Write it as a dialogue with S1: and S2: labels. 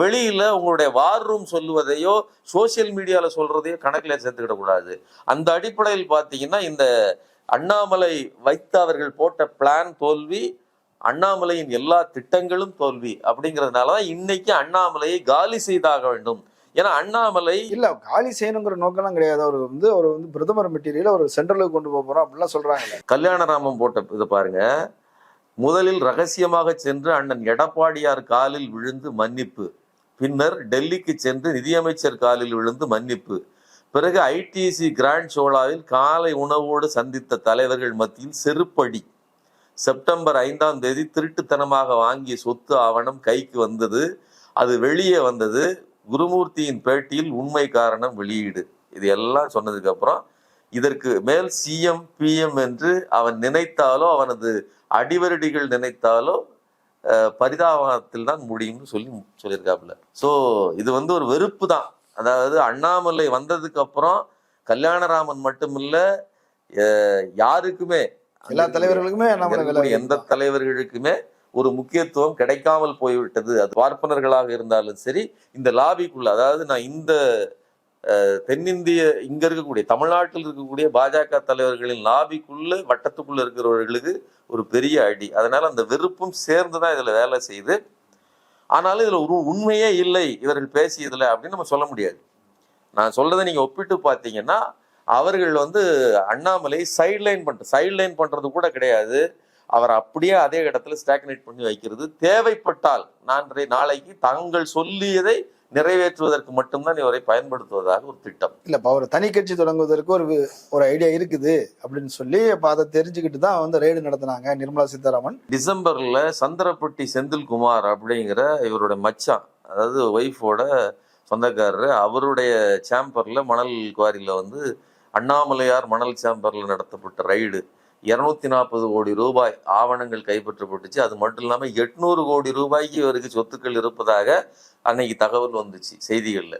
S1: வெளியில உங்களுடைய வார் room சொல்லுவதையோ social மீடியால சொல்றதையோ கணக்கில் சேர்த்துக்கிட கூடாது அந்த அடிப்படையில் பார்த்தீங்கன்னா இந்த அண்ணாமலை வைத்து அவர்கள் போட்ட பிளான் தோல்வி அண்ணாமலையின் எல்லா திட்டங்களும் தோல்வி அப்படிங்கிறதுனால தான் இன்னைக்கு அண்ணாமலையை காலி செய்தாக வேண்டும். ஏன்னா அண்ணாமலை
S2: இல்ல காலி செய்யணுங்கிற நோக்கம்லாம் கிடையாது. அவர் வந்து அவர் வந்து பிரதமர் மெட்டீரியல் ஒரு சென்ட்ரலுக்கு கொண்டு போக போறோம் அப்படிலாம் சொல்றாங்கல்ல.
S1: கல்யாணராமன் போட்ட இதை பாருங்க. முதலில் ரகசியமாக சென்று அண்ணன் எடப்பாடியார் காலில் விழுந்து மன்னிப்பு. பின்னர் டெல்லிக்கு சென்று நிதியமைச்சர் காலில் விழுந்து மன்னிப்பு. பிறகு ஐடிசி கிராண்ட் சோலாவில் காலை உணவோடு சந்தித்த தலைவர்கள் மத்தியில் செருப்படி. செப்டம்பர் ஐந்தாம் தேதி திருட்டுத்தனமாக வாங்கிய சொத்து ஆவணம் கைக்கு வந்தது. அது வெளியே வந்தது. குருமூர்த்தியின் பேட்டியில் உண்மை காரணம் வெளியீடு. இது எல்லாம் சொன்னதுக்கு அப்புறம் இதற்கு மேல் சிஎம் பிஎம் என்று அவன் நினைத்தாலோ அவனது அடிவருடிகள் நினைத்தாலோ பரிதாபத்தில் தான் முடியும்னு சொல்லி சொல்லியிருக்காப்புல. ஸோ இது வந்து ஒரு வெறுப்பு தான் அதாவது அண்ணாமலை வந்ததுக்கு அப்புறம் கல்யாணராமன் மட்டுமில்ல யாருக்குமே
S2: எல்லா தலைவர்களுக்குமே
S1: எந்த தலைவர்களுக்குமே ஒரு முக்கியத்துவம் கிடைக்காமல் போய்விட்டது. அது பார்ப்பனர்களாக இருந்தாலும் சரி இந்த லாபிக்குள்ள அதாவது நான் இந்த தென்னிந்திய இங்க இருக்கக்கூடிய தமிழ்நாட்டில் இருக்கக்கூடிய பாஜக தலைவர்களின் லாபிக்குள்ள வட்டத்துக்குள்ள இருக்கிறவர்களுக்கு ஒரு பெரிய அடி. அதனால அந்த வெறுப்பும் சேர்ந்து தான் இதுல வேலை செய்யுது. ஆனாலும் இதுல ஒரு உண்மையே இல்லை இவர்கள் பேசியதுல அப்படின்னு நம்ம சொல்ல முடியாது. நான் சொல்றதை நீங்க ஒப்பிட்டு பார்த்தீங்கன்னா அவர்கள் வந்து அண்ணாமலை சைட்லைன் பண்ற சைட்லைன் பண்றது கூட கிடையாது. அவர் அப்படியே அதே இடத்துல ஸ்டாக்னேட் பண்ணி வைக்கிறது. தேவைப்பட்டால் நான் நாளைக்கு தாங்கள் சொல்லியதை நிறைவேற்றுவதற்கு மட்டும்தான் இவரை பயன்படுத்துவதாக ஒரு திட்டம்.
S2: இல்ல இப்ப அவர் தனி கட்சி தொடங்குவதற்கு ஒரு ஒரு ஐடியா இருக்குது அப்படின்னு சொல்லி இப்ப அதை தெரிஞ்சுக்கிட்டு தான் வந்து ரெய்டு நடத்தினாங்க நிர்மலா சீதாராமன்.
S1: டிசம்பர்ல சந்திரப்பட்டி செந்தில்குமார் அப்படிங்கிற இவருடைய மச்சான் அதாவது ஒய்ஃபோட சொந்தக்காரர் அவருடைய சேம்பர்ல மணல் குவாரியில வந்து அண்ணாமலையார் மணல் சேம்பர்ல நடத்தப்பட்ட ரைடு இருநூத்தி நாற்பது கோடி ரூபாய் ஆவணங்கள் கைப்பற்றப்பட்டுச்சு. அது மட்டும் இல்லாமல் எட்நூறு கோடி ரூபாய்க்கு இவருக்கு சொத்துக்கள் இருப்பதாக அன்னைக்கு தகவல் வந்துச்சு செய்திகளில்.